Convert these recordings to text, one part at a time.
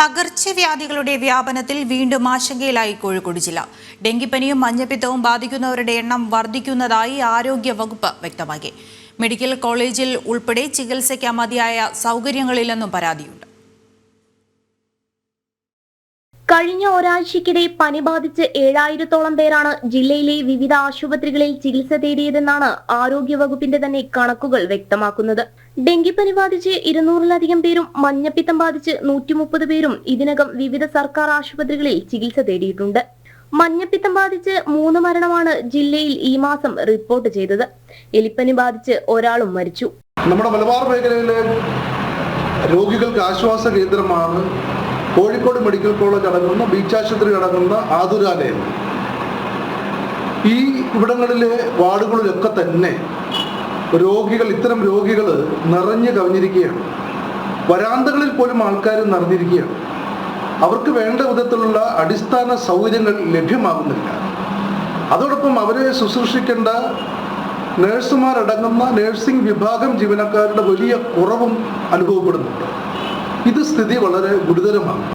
പകർച്ചവ്യാധികളുടെ വ്യാപനത്തിൽ വീണ്ടും ആശങ്കയിലായി കോഴിക്കോട് ജില്ല. ഡെങ്കിപ്പനിയും മഞ്ഞപ്പിത്തവും ബാധിക്കുന്നവരുടെ എണ്ണം വർദ്ധിക്കുന്നതായി ആരോഗ്യ വകുപ്പ് വ്യക്തമാക്കി. മെഡിക്കൽ കോളേജിൽ ഉൾപ്പെടെ ചികിത്സയ്ക്ക് മതിയായ സൗകര്യങ്ങളില്ലെന്നും പരാതിയുണ്ട്. കഴിഞ്ഞ ഒരാഴ്ചയ്ക്കിടെ പനി ബാധിച്ച് ഏഴായിരത്തോളം പേരാണ് ജില്ലയിലെ വിവിധ ആശുപത്രികളിൽ ചികിത്സ തേടിയതെന്നാണ് ആരോഗ്യവകുപ്പിന്റെ തന്നെ കണക്കുകൾ വ്യക്തമാക്കുന്നത്. ഡെങ്കിപ്പനി ബാധിച്ച് ഇരുന്നൂറിലധികം പേരും മഞ്ഞപ്പിത്തം ബാധിച്ച് നൂറ്റി മുപ്പത് പേരും ഇതിനകം വിവിധ സർക്കാർ ആശുപത്രികളിൽ ചികിത്സ തേടിയിട്ടുണ്ട്. മഞ്ഞപ്പിത്തം ബാധിച്ച് മൂന്ന് മരണമാണ് ജില്ലയിൽ ഈ മാസം റിപ്പോർട്ട് ചെയ്തത്. എലിപ്പനി ബാധിച്ച് ഒരാളും മരിച്ചു. നമ്മുടെ മലബാർ മേഖലയിലെ രോഗികൾക്ക് ആശ്വാസ കേന്ദ്രമാണ് കോഴിക്കോട് മെഡിക്കൽ കോളേജ് അടങ്ങുന്ന ബീച്ച് ആശുപത്രി അടങ്ങുന്ന ആതുരാലയം. ഈ ഇവിടങ്ങളിലെ വാർഡുകളിലൊക്കെ തന്നെ രോഗികൾ ഇത്തരം രോഗികൾ നിറഞ്ഞു കവിഞ്ഞിരിക്കുകയാണ്. വരാന്തകളിൽ പോലും ആൾക്കാർ നിറഞ്ഞിരിക്കുകയാണ്. അവർക്ക് വേണ്ട വിധത്തിലുള്ള അടിസ്ഥാന സൗകര്യങ്ങൾ ലഭ്യമാകുന്നില്ല. അതോടൊപ്പം അവരെ ശുശ്രൂഷിക്കേണ്ട നഴ്സുമാരടങ്ങുന്ന നഴ്സിംഗ് വിഭാഗം ജീവനക്കാരുടെ വലിയ കുറവും അനുഭവപ്പെടുന്നുണ്ട്. സ്ഥിതി വളരെ ഗുരുതരമാണ്.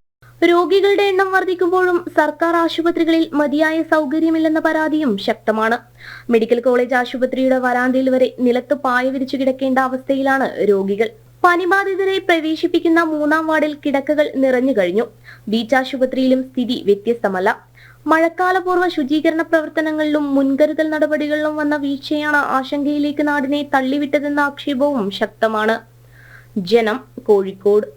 രോഗികളുടെ എണ്ണം വർദ്ധിക്കുമ്പോഴും സർക്കാർ ആശുപത്രികളിൽ മതിയായ സൗകര്യമില്ലെന്ന പരാതിയും ശക്തമാണ്. മെഡിക്കൽ കോളേജ് ആശുപത്രിയുടെ വരാന്തയിൽ വരെ നിലത്ത് പായ വിരിച്ചു കിടക്കേണ്ട അവസ്ഥയിലാണ് രോഗികൾ. പനിബാധിതരെ പ്രവേശിപ്പിക്കുന്ന മൂന്നാം വാർഡിൽ കിടക്കകൾ നിറഞ്ഞു കഴിഞ്ഞു. ബീച്ച് ആശുപത്രിയിലും സ്ഥിതി വ്യത്യസ്തമല്ല. മഴക്കാലപൂർവ ശുചീകരണ പ്രവർത്തനങ്ങളിലും മുൻകരുതൽ നടപടികളിലും വന്ന വീഴ്ചയാണ് ആശങ്കയിലേക്ക് നാടിനെ തള്ളിവിട്ടതെന്ന ആക്ഷേപവും ശക്തമാണ്. ജനം കോഴിക്കോട്